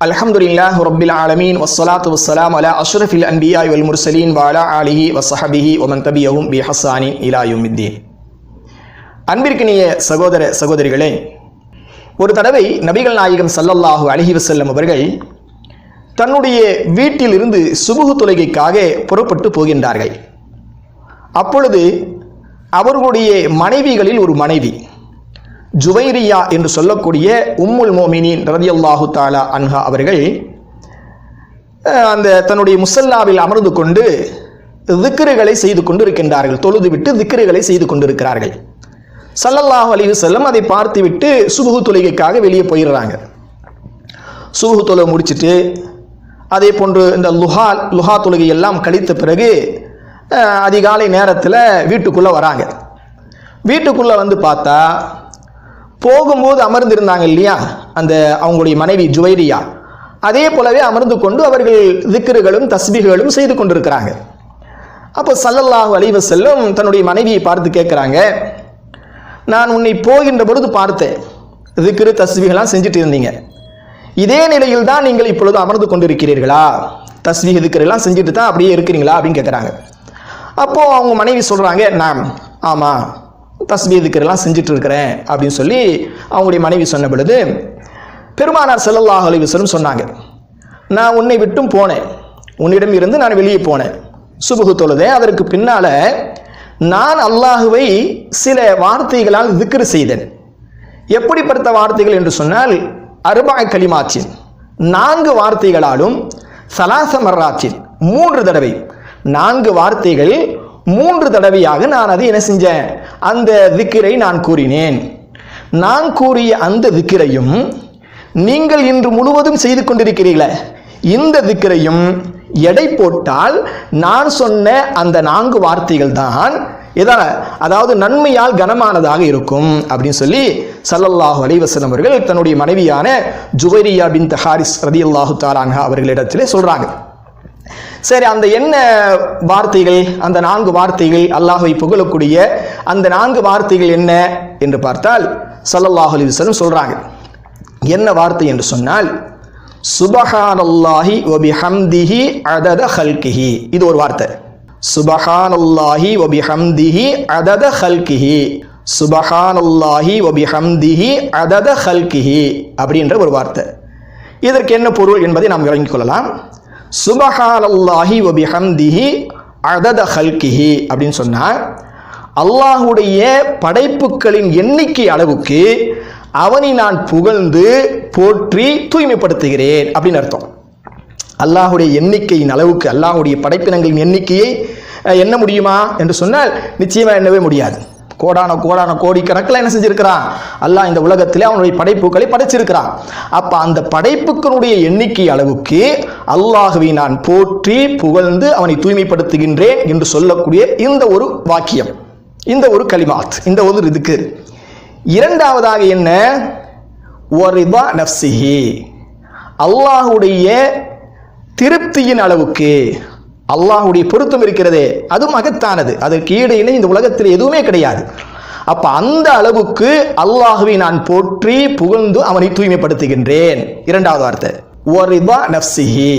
அலஹம்துல்லாஹ் ரபில் ஆலமீன் வசலாத்து வசலாம் அலா அஷ்ரஃபில் அன்பியாய் வல் முர்சலீன் வாலா அலிஹி வசஹபிஹி ஒமன் தபியவும் பி ஹசானின் இலாயுமித்தீன் அன்பிற்கினிய சகோதர சகோதரிகளே ஒரு தடவை நபிகள் நாயகம் சல்லல்லாஹு அலஹி வசல்லம் அவர்கள் தன்னுடைய வீட்டிலிருந்து சுபுகு தொழுகைக்காக புறப்பட்டு போகின்றார்கள். அப்பொழுது அவர்களுடைய மனைவிகளில் ஒரு மனைவி ஜுவைரியா என்று சொல்லக்கூடிய உம்முல் மோமினின் ரதியல்லாஹு தாலா அன்ஹா அவர்கள் அந்த தன்னுடைய முசல்லாவில் அமர்ந்து கொண்டு திக்ருகளை செய்து கொண்டு இருக்கின்றார்கள் தொழுது விட்டு திக்ருகளை செய்து கொண்டிருக்கிறார்கள். சல்லல்லாஹு அலைஹி செல்லம் அதை பார்த்துவிட்டு சுபுகு தொழுகைக்காக வெளியே போயிடுறாங்க. சுபுகு தொழுகை முடிச்சுட்டு அதே போன்று இந்த லுஹா லுஹா தொழுகை எல்லாம் கழித்த பிறகு அதிகாலை நேரத்தில் வீட்டுக்குள்ளே வராங்க. வீட்டுக்குள்ளே வந்து பார்த்தா போகும்போது அமர்ந்திருந்தாங்க இல்லையா? அந்த அவங்களுடைய மனைவி ஜுவைரியா. அதே போலவே அமர்ந்து கொண்டு அவர்கள் திக்ருகளும் தஸ்பிகளும் செய்து கொண்டிருக்கிறாங்க. அப்போ சல்லல்லாஹு அலைவ செல்லும் தன்னுடைய மனைவியை பார்த்து கேட்குறாங்க நான் உன்னை போகின்ற பொழுது பார்த்தேன். திக்ரு தஸ்விகளாம் செஞ்சுட்டு இருந்தீங்க. இதே நிலையில் தான் நீங்கள் இப்பொழுது அமர்ந்து கொண்டிருக்கிறீர்களா? தஸ்பீக திக்ரெல்லாம் செஞ்சுட்டு தான் அப்படியே இருக்கிறீங்களா? அப்படின்னு கேட்குறாங்க. அப்போது அவங்க மனைவி சொல்கிறாங்க நான் ஆமாம் தஸ்பீ திக்ரெல்லாம் செஞ்சுட்டு இருக்கிறேன் அப்படின்னு சொல்லி அவங்களுடைய மனைவி சொன்ன பொழுது பெருமானார் செல்லல்லாஹ் அலைஹி சொன்னாங்க நான் உன்னை விட்டும் போனேன். உன்னிடம் இருந்து நான் வெளியே போனேன். சுபுகு தொழுதேன். அதற்கு பின்னால நான் அல்லாஹுவை சில வார்த்தைகளால் திக்ரு செய்தேன். எப்படிப்பட்ட வார்த்தைகள் என்று சொன்னால் அருபா களிமாச்சின் நான்கு வார்த்தைகளாலும் சலாசமர்ராச்சின் மூன்று தடவை நான்கு வார்த்தைகள் மூன்று தடவையாக நான் அதை என்ன செஞ்சேன்? அந்த திக்கிரை நான் கூறினேன். நான் கூறிய அந்த திக்கிரையும் நீங்கள் இன்று முழுவதும் செய்து கொண்டிருக்கிறீர்களே இந்த திக்கிரையும் எடை போட்டால் நான் சொன்ன அந்த நான்கு வார்த்தைகள் தான் இதான அதாவது நன்மையால் கனமானதாக இருக்கும் அப்படின்னு சொல்லி சல்லல்லாஹு அலைஹி அவர்கள் தன்னுடைய மனைவியான ஜுவைரியா பின் தஹாரிஸ் ரதி அல்லாஹு தாரான்ஹா அவர்களிடத்திலே சொல்கிறாங்க சரி அந்த என்ன வார்த்தைகள் அந்த நான்கு வார்த்தைகள் அல்லாஹை புகழக்கூடிய அந்த நான்கு வார்த்தைகள் என்ன என்று பார்த்தால் ஸல்லல்லாஹு அலைஹி வஸல்லம் சொல்றாங்க. என்ன வார்த்தை என்று சொன்னால் சுபஹானல்லாஹி வபிஹம்திஹி அதத ஹல்கிஹி இது ஒரு வார்த்தை. சுபஹானல்லாஹி வபிஹம்திஹி அதத ஹல்கிஹி சுபஹானல்லாஹி வபிஹம்திஹி அதத ஹல்கிஹி அப்படின்ற ஒரு வார்த்தை. இதற்கு என்ன பொருள் என்பதை நாம் விளங்கிக் கொள்ளலாம். சுபஹானல்லாஹி வபிஹம்திஹி அதத ஹல்கிஹி அப்படின்னு சொன்னால் அல்லாஹுடைய படைப்புகளின் எண்ணிக்கை அளவுக்கு அவனை நான் புகழ்ந்து போற்றி தூய்மைப்படுத்துகிறேன் அப்படின்னு அர்த்தம். அல்லாஹுடைய எண்ணிக்கையின் அளவுக்கு அல்லாஹுடைய படைப்பினங்களின் எண்ணிக்கையை என்ன எண்ண முடியுமா? என்று சொன்னால் நிச்சயமாக எண்ணவே முடியாது. கோடான கோடான கோடிக்கணக்கில் என்ன செஞ்சிருக்கிறான்? அல்லாஹ் இந்த உலகத்திலே அவனுடைய படைப்புகளை படைச்சிருக்கிறான். அப்போ அந்த படைப்புகளுடைய எண்ணிக்கை அளவுக்கு அல்லாஹுவை நான் போற்றி புகழ்ந்து அவனை தூய்மைப்படுத்துகின்றேன் என்று சொல்லக்கூடிய இந்த ஒரு வாக்கியம் இந்த ஒரு கலிமாத் இந்த ஒரு இதுக்கு. இரண்டாவதாக என்ன? ஒரிபா நப்சிஹி அல்லாஹுடைய திருப்தியின் அளவுக்கு அல்லாஹுடைய பொருத்தம் இருக்கிறதே அது மகத்தானது. அதற்கு ஈடு இணை இந்த உலகத்தில் எதுவுமே கிடையாது. அப்ப அந்த அளவுக்கு அல்லாஹுவை நான் போற்றி புகழ்ந்து அவனை தூய்மைப்படுத்துகின்றேன். இரண்டாவது வார்த்தை. ஒரிபா நப்சிஹி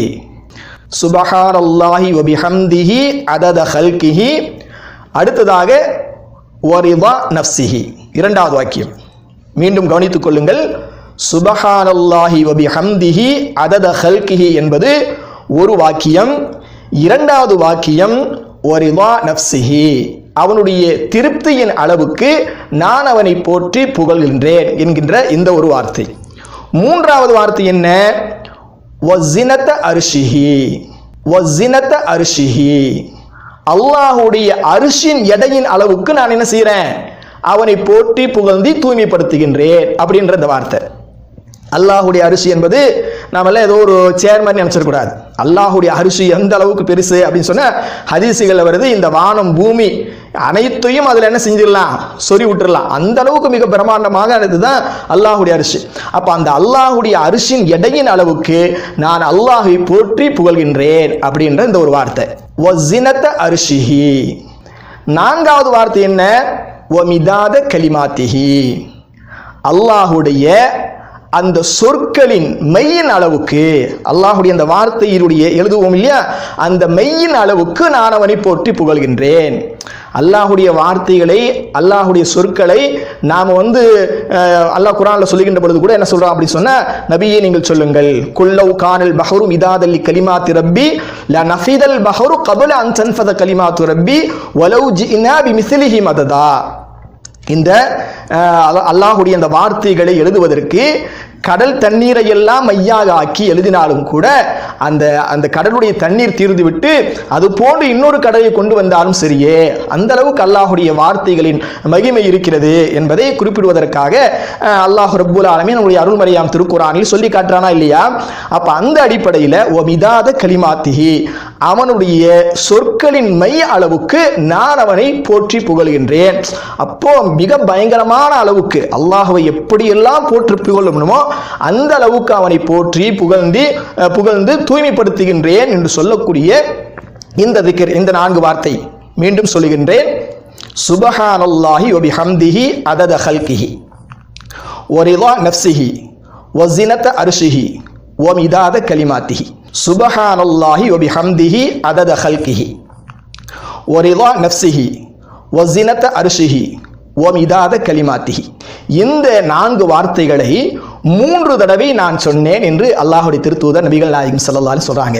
சுபஹார் அல்லாஹி வபிஹம்திஹி அதத ஹல்கிஹி. அடுத்ததாக ஒரிபா நப்சிஹி இரண்டாவது வாக்கியம். மீண்டும் கவனித்துக் கொள்ளுங்கள். சுபஹானல்லாஹி வபிஹம்திஹி அதத ஹல்கிஹி என்பது ஒரு வாக்கியம். இரண்டாவது வாக்கியம் ஒரிவா நப்சிஹி அவனுடைய திருப்தியின் அளவுக்கு நான் அவனை போற்றி புகழ்கின்றேன் என்கின்ற இந்த ஒரு வார்த்தை. மூன்றாவது வார்த்தை என்ன? வசினத்த அரிசிஹி ஒசினத்த அரிசிஹி அல்லாஹுடைய அரிசியின் எடையின் அளவுக்கு நான் என்ன செய்கிறேன் அவனை போற்றி புகழ்ந்தி தூய்மைப்படுத்துகின்றேன் அப்படின்ற இந்த வார்த்தை. அல்லாஹுடைய அரிசி என்பது நாமெல்லாம் ஏதோ ஒரு சேர்மன் நினைச்சிடக்கூடாது. அல்லாஹுடைய அரிசி எந்த அளவுக்கு பெருசு அப்படின்னு சொன்னால் ஹதீசுகள் வருது இந்த வானம் பூமி அனைத்தையும் அதில் என்ன செஞ்சிடலாம்? சொறி விட்டுடலாம். அந்த அளவுக்கு மிக பிரம்மாண்டமாக இதுதான் அல்லாஹுடைய அரிசி. அப்போ அந்த அல்லாஹுடைய அரிசியின் எடையின் அளவுக்கு நான் அல்லாஹை போற்றி புகழ்கின்றேன் அப்படின்ற இந்த ஒரு வார்த்தை. ஒசினத்த அரிசிஹி. நான்காவது வார்த்தை என்ன? ஒமிதாத கலிமாத்திஹி. அல்லாஹுடைய அந்த சொற்களின் மெய்யின் அளவுக்கு அல்லாஹுடைய அந்த வார்த்தையினுடைய எழுதுவோம் இல்லையா? அந்த மெய்யின் அளவுக்கு நான் அவனை போற்றி புகழ்கின்றேன். அல்லாஹுடைய வார்த்தைகளை அல்லாஹுடைய சொற்களை நாம் வந்து அல்லாஹ் குரானில் சொல்லுகின்ற பொழுது கூட என்ன சொல்றான் அப்படி சொன்னால் நபியே நீங்கள் சொல்லுங்கள். குள்ளவ் கானல் பஹரும் இதாதல்லி கலிமா ரப்பி ல நஃபிதல் பஹரு கபல அன் தன்ஃபத கலிமாத்து ரப்பி வலவ் ஜினா பி மிசிலிஹி மததா. இந்த அல்லாஹுடைய அந்த வார்த்தைகளை எழுதுவதற்கு கடல் தண்ணீரை எல்லாம் மையாக ஆக்கி எழுதினாலும் கூட அந்த அந்த கடலுடைய தண்ணீர் தீர்ந்துவிட்டு அது போன்று இன்னொரு கடலை கொண்டு வந்தாலும் சரியே. அந்த அளவுக்கு அல்லாஹுடைய வார்த்தைகளின் மகிமை இருக்கிறது என்பதை குறிப்பிடுவதற்காக அல்லாஹ் ரபுல் ஆலமே நம்முடைய அருள்மறையாம் திருக்குறானில் சொல்லி காட்டுறானா இல்லையா? அப்ப அந்த அடிப்படையில் ஒமிதாத கலிமாத்திஹி அவனுடைய சொற்களின் மைய அளவுக்கு நான் அவனை போற்றி புகழ்கின்றேன். அப்போ மிக பயங்கரமான அளவுக்கு அல்லாஹுவை எப்படியெல்லாம் போற்றி புகழணுமோ அந்த அளவுக்கு அவனை போற்றி புகழ்ந்து புகழ்ந்து தூய்மைப்படுத்துகின்றேன் என்று சொல்லக்கூடிய இந்த திக்கர் இந்த நான்கு வார்த்தை மீண்டும் சொல்லுகின்றேன். சுபஹானல்லாஹி ஒபி ஹம்திஹி அதத ஹல்கிஹி. ஒரிலா நஃப்சிஹி ஒசினத்த அரிசிஹி ஓம் இதாத கலிமாத்திஹி. சுபஹானல்லாஹி ஒபி ஹம்திஹி அதத ஹல்கிஹி. ஒரிலா நஃப்சிஹி ஒசினத்த அரிசிஹி ஓம் இதாத கலிமாத்திஹி. இந்த நான்கு வார்த்தைகளை மூன்று தடவை நான் சொன்னேன் என்று அல்லாஹுடைய திருத்தூதர் நபிகள் நாயகம் ஸல்லல்லாஹு சொல்கிறாங்க சொல்றாங்க.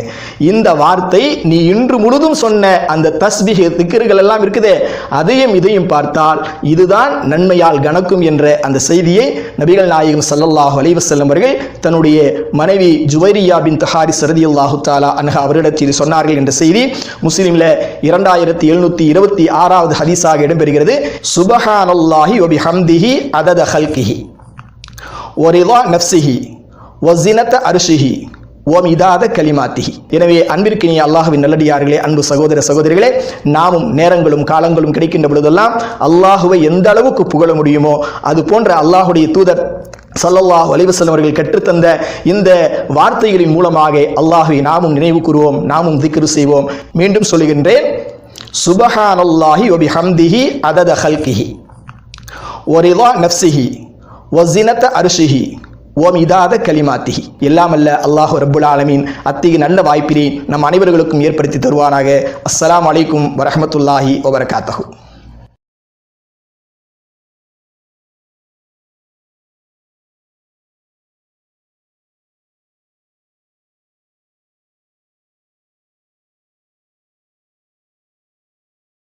இந்த வார்த்தை நீ இன்று முழுதும் சொன்ன அந்த தஸ்பீஹ் திக்கர்கள் எல்லாம் இருக்குதே அதையும் இதையும் பார்த்தால் இதுதான் நன்மையால் கணக்கும் என்ற அந்த செய்தியை நபிகள் நாயகம் சல்லல்லாஹு அலைவ செல்லும் அவர்கள் தன்னுடைய மனைவி ஜுவைரியா பின் தஹாரி சரதி அல்லாஹு தாலா அன்ஹா அவரிடத்தில் சொன்னார்கள் என்ற செய்தி முஸ்லிம்ல இரண்டாயிரத்தி எழுநூத்தி இருபத்தி ஆறாவது ஹதீஸாக இடம்பெறுகிறது. சுபஹானல்லாஹி வபிஹம்திஹி அதத ஹல்கிஹி. ஒரிதா நப்சிஹி ஒசினத்த அரிசிஹி ஓமிதாத கலிமாத்திஹி. எனவே அன்பிற்கினிய அல்லாஹுவின் நல்லடியார்களே அன்பு சகோதர சகோதரிகளே நாமும் நேரங்களும் காலங்களும் கிடைக்கின்ற பொழுதெல்லாம் அல்லாஹுவை எந்த அளவுக்கு புகழ முடியுமோ அது போன்ற அல்லாஹுடைய தூதர் சல்லல்லாஹ் அலைஹி அவர்கள் கற்றுத்தந்த இந்த வார்த்தைகளின் மூலமாக அல்லாஹுவை நாமும் நினைவு கூறுவோம் நாமும் திக்ரு செய்வோம். மீண்டும் சொல்லுகின்றேன் சுபஹானல்லாஹி வபிஹம்திஹி அதத ஹல்கிஹி. ஒரிதா நப்சிஹி ஒசினத்த அரிசிஹி இதாத கலிமாத்திஹி. எல்லாமல்ல அல்லாஹு ரபுல் ஆலமீன் அத்தகைய நல்ல வாய்ப்பினை நம் அனைவர்களுக்கும் ஏற்படுத்தி தருவானாக. அஸ்லாம் வலைக்கும் வரமத்துல்லாஹி வபரகாத்தஹு.